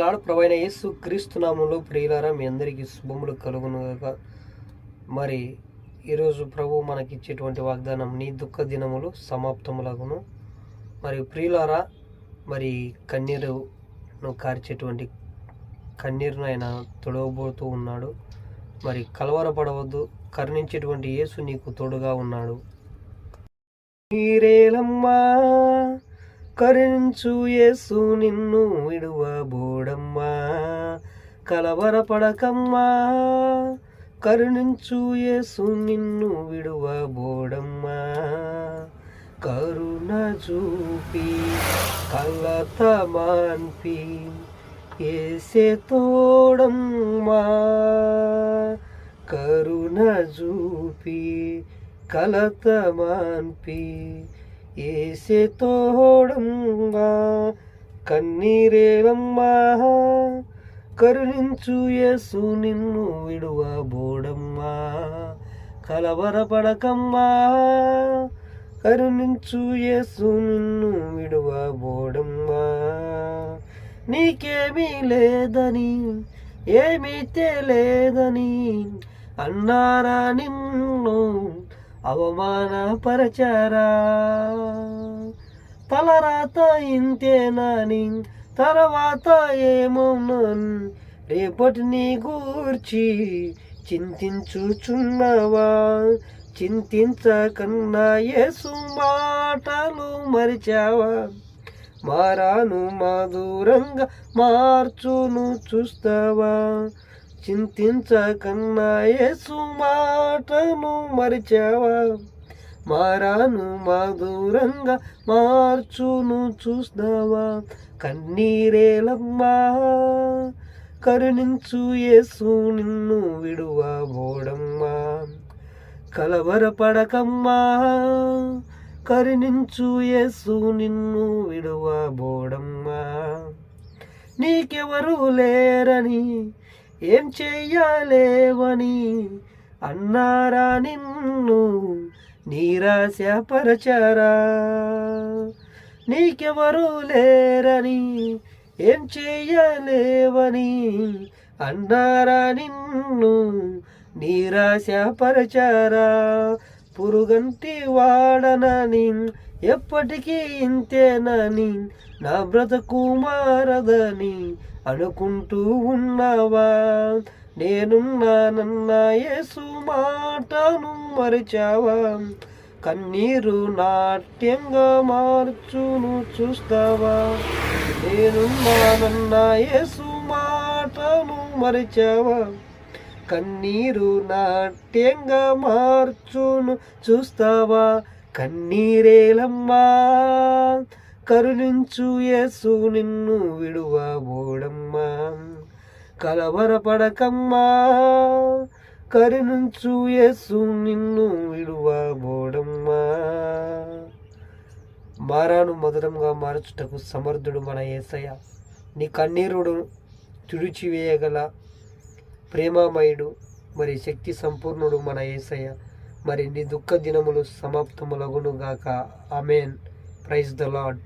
లాడు ప్రవైన యేసు క్రీస్తునామంలో ప్రియులారా మీ అందరికీ శుభములు కలుగునుగాక. మరి ఈరోజు ప్రభు మనకిచ్చేటువంటి వాగ్దానం నీ దుఃఖ దినములు సమాప్తములగును. మరి ప్రియులారా మరి కన్నీరును కార్చేటువంటి కన్నీరును ఆయన తొడవబోతూ ఉన్నాడు. మరి కలవరపడవద్దు కరుణించేటువంటి యేసు నీకు తోడుగా ఉన్నాడు. నీరేలమ్మా కరుణించు యేసు నిన్ను విడువబోడమ్మా. కలవరపడకమ్మా. కరుణించు యేసు నిన్ను విడువబోడమ్మా. కరుణ చూపి కలత మాన్పి ఏసే తోడమ్మా. కరుణ చూపి కలత మాన్పి ఏసే తోడంగా కన్నీరేలమ్మా కరుణించు యేసు నిన్ను విడువ బోడమ్మా కలవరపడకమ్మా. కరుణించు యేసు నిన్ను విడువ బోడమ్మా నీకేమీ లేదని ఏమీ తెలియదని అన్నారా నిన్ను. అవమానపరచారా? తలరాత ఇంతేనని తర్వాత ఏమోనన్ రేపటి నీ గూర్చి చింతించుచున్నావా? చింతించకన్నా యేసు మాటలు మరిచావా? మారాను మాధురంగా మార్చును చూస్తావా? చింతించకన్నా యేసు మాటను మరిచావా? మారాను మాధురంగా మార్చును చూస్తావా? కన్నీరేలమ్మా కరుణించు యేసు నిన్ను విడువా బోడమ్మా. కలవరపడకమ్మా కరుణించు యేసు నిన్ను విడువా బోడమ్మా. నీకెవరు లేరని ఏం చెయ్యలేవని అన్నారా నిన్ను నీరాశపరచరా? నీకెవరూ లేరని ఏం చెయ్యలేవని అన్నారా నిన్ను నీరాశపరచరా? పురుగంటి వాడనని ఎప్పటికీ ఇంతేనని నా బ్రతకు మారదని అనుకుంటూ ఉన్నావా? నేనున్నానన్న యేసు మాటను మరిచావా? కన్నీరు నాట్యంగా మార్చును చూస్తావా? నేనున్నానన్న యేసు మాటను మరిచావా? కన్నీరు నాట్యంగా మార్చును చూస్తావా? కన్నీరేలమ్మా కరుణించు యేసు నిన్ను విడువబోడమ్మా కలవరపడకమ్మా కరుణించు యేసు నిన్ను విడువబోడమ్మా మారాను మధురంగా మార్చుటకు సమర్థుడు మన యేసయ్య నీ కన్నీరుడు తుడిచివేయగల ప్రేమామయుడు మరి శక్తి సంపూర్ణుడు మన యేసయ్య మరి నీ దుఃఖ దినములు సమాప్తములగునుగాక. Amen praise the lord